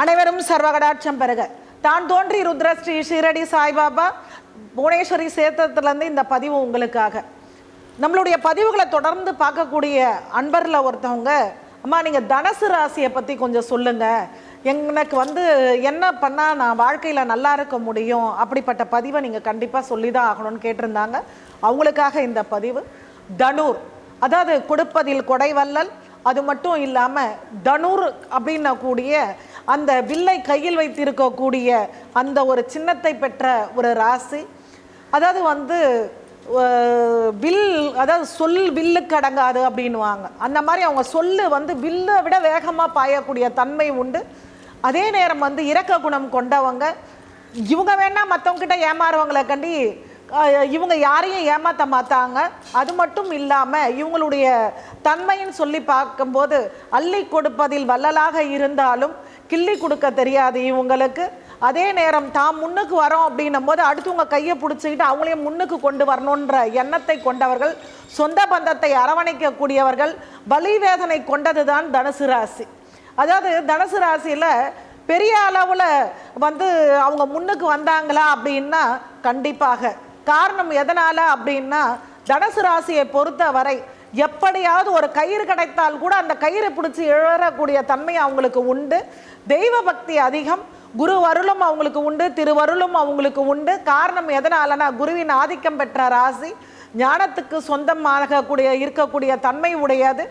அனைவரும் சர்வகடாட்சம் பெறுக. தான் தோன்றி ருத்ரஸ்ரீ ஷீரடி சாய்பாபா புவனேஸ்வரி சேத்திரத்துலேருந்து இந்த பதிவு உங்களுக்காக. நம்மளுடைய பதிவுகளை தொடர்ந்து பார்க்கக்கூடிய அன்பரில் ஒருத்தவங்க அம்மா நீங்கள் தனசு ராசியை பற்றி கொஞ்சம் சொல்லுங்கள் எனக்கு வந்து என்ன பண்ணால் நான் வாழ்க்கையில் நல்லா இருக்க முடியும்? அப்படிப்பட்ட பதிவை நீங்கள் கண்டிப்பாக சொல்லி தான் ஆகணும்னு கேட்டிருந்தாங்க. அவங்களுக்காக இந்த பதிவு. தனுர் அதாவது கொடுப்பதில் கொடைவல்லல் அது மட்டும் இல்லாமல் தனுர் அப்படின்ன கூடிய அந்த வில்லை கையில் வைத்திருக்கக்கூடிய அந்த ஒரு சின்னத்தை பெற்ற ஒரு ராசி. அதாவது வந்து வில் அதாவது சொல் வில்லுக்கு அடங்காது அப்படின்னுவாங்க. அந்த மாதிரி அவங்க சொல்லு வந்து வில்லை விட வேகமாக பாயக்கூடிய தன்மை உண்டு. அதே நேரம் வந்து இரக்க குணம் கொண்டவங்க. இவங்க வேணால் மற்றவங்க கிட்ட ஏமாறுவங்களை கண்டி இவங்க யாரையும் ஏமாற்ற மாட்டாங்க. அது மட்டும் இல்லாமல் இவங்களுடைய தன்மைன்னு சொல்லி பார்க்கும்போது அள்ளி கொடுப்பதில் வள்ளலாக இருந்தாலும் கிள்ளி கொடுக்க தெரியாது இவங்களுக்கு. அதே நேரம் தாம் முன்னுக்கு வரோம் அப்படின்னும் போது அடுத்தவங்க கையை பிடிச்சிக்கிட்டு அவங்களையும் முன்னுக்கு கொண்டு வரணுன்ற எண்ணத்தை கொண்டவர்கள் சொந்த பந்தத்தை அரவணைக்கக்கூடியவர்கள் வலிவேதனை கொண்டது தான் தனுசு ராசி. அதாவது தனுசு ராசியில் பெரிய அளவில் வந்து அவங்க முன்னுக்கு வந்தாங்களா அப்படின்னா கண்டிப்பாக. காரணம் எதனால் அப்படின்னா தனுசு ராசியை பொறுத்தவரை எப்படியாவது ஒரு கயிறு கிடைத்தால் கூட அந்த கயிறு பிடிச்சி இழறக்கூடிய தன்மை அவங்களுக்கு உண்டு. தெய்வ பக்தி அதிகம் குரு வருளும் அவங்களுக்கு உண்டு திருவருளும் அவங்களுக்கு உண்டு. காரணம் எதனாலனா குருவின் ஆதிக்கம் பெற்ற ராசி ஞானத்துக்கு சொந்தமாகக்கூடிய இருக்கக்கூடிய தன்மை உடையது.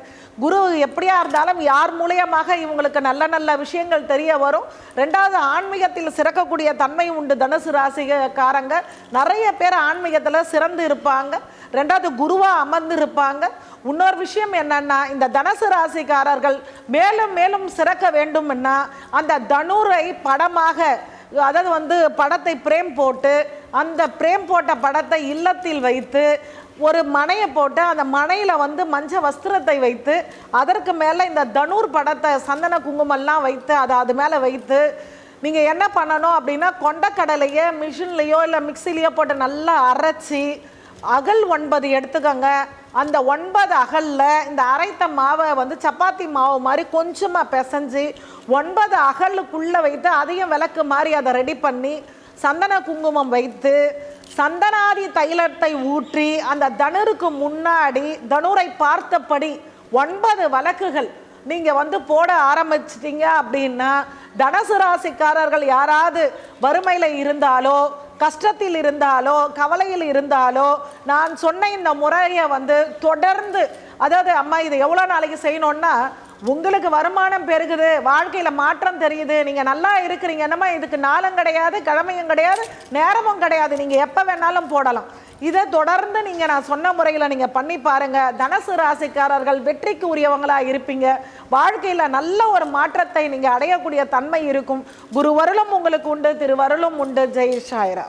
குரு எப்படியா இருந்தாலும் யார் மூலியமாக இவங்களுக்கு நல்ல நல்ல விஷயங்கள் தெரிய வரும். ரெண்டாவது ஆன்மீகத்தில் சிறக்கக்கூடிய தன்மை உண்டு தனுசு ராசிக்காரங்க. நிறைய பேர் ஆன்மீகத்தில் சிறந்து இருப்பாங்க. ரெண்டாவது குருவாக அமர்ந்து இருப்பாங்க இன்னொரு விஷயம் என்னன்னா இந்த தனுசு ராசிக்காரர்கள் மேலும் மேலும் சிறக்க வேண்டும்னா அந்த தனுரை படமாக அதாவது வந்து படத்தை பிரேம் போட்டு அந்த பிரேம் போட்ட படத்தை இல்லத்தில் வைத்து ஒரு மனையை போட்டு அந்த மனையில் வந்து மஞ்ச வஸ்திரத்தை வைத்து அதற்கு மேலே இந்த தனுர் படத்தை சந்தன குங்குமம்லாம் வைத்து அதை அது மேலே வைத்து நீங்கள் என்ன பண்ணணும் அப்படின்னா கொண்டக்கடலையை மிஷின்லேயோ இல்லை மிக்சிலேயோ போட்டு நல்லா அரைச்சி அகல் ஒன்பது எடுத்துக்கோங்க. அந்த ஒன்பது அகலில் இந்த அரைத்த மாவை வந்து சப்பாத்தி மாவு மாதிரி கொஞ்சமாக பிசைஞ்சு ஒன்பது அகலுக்குள்ளே வைத்து அதையும் விளக்கு மாதிரி அதை ரெடி பண்ணி சந்தன குங்குமம் வைத்து சந்தனாதி தைலத்தை ஊற்றி அந்த தனுருக்கு முன்னாடி தனுரை பார்த்தபடி ஒன்பது வழக்குகள் நீங்கள் வந்து போட ஆரம்பிச்சிட்டிங்க அப்படின்னா தனசு ராசிக்காரர்கள் யாராவது வறுமையில் இருந்தாலோ கஷ்டத்தில் இருந்தாலோ கவலையில் இருந்தாலோ நான் சொன்ன இந்த முறையை வந்து தொடர்ந்து அதாவது அம்மா இது எவ்வளோ நாளைக்கு செய்யணுன்னா உங்களுக்கு வருமானம் பெருகுது வாழ்க்கையில் மாற்றம் தெரியுது நீங்கள் நல்லா இருக்கிறீங்க என்னமா இதுக்கு நாளும் கிடையாது கிழமையும் கிடையாது நேரமும் கிடையாது நீங்கள் எப்போ வேணாலும் போடலாம். இதை தொடர்ந்து நீங்கள் நான் சொன்ன முறையில் நீங்கள் பண்ணி பாருங்கள் தனசு ராசிக்காரர்கள் வெற்றிக்கு உரியவங்களாக இருப்பீங்க. வாழ்க்கையில் நல்ல ஒரு மாற்றத்தை நீங்கள் அடையக்கூடிய தன்மை இருக்கும். குரு வருளும் உங்களுக்கு உண்டு திருவருளும் உண்டு. ஜெய் ஷாயிரா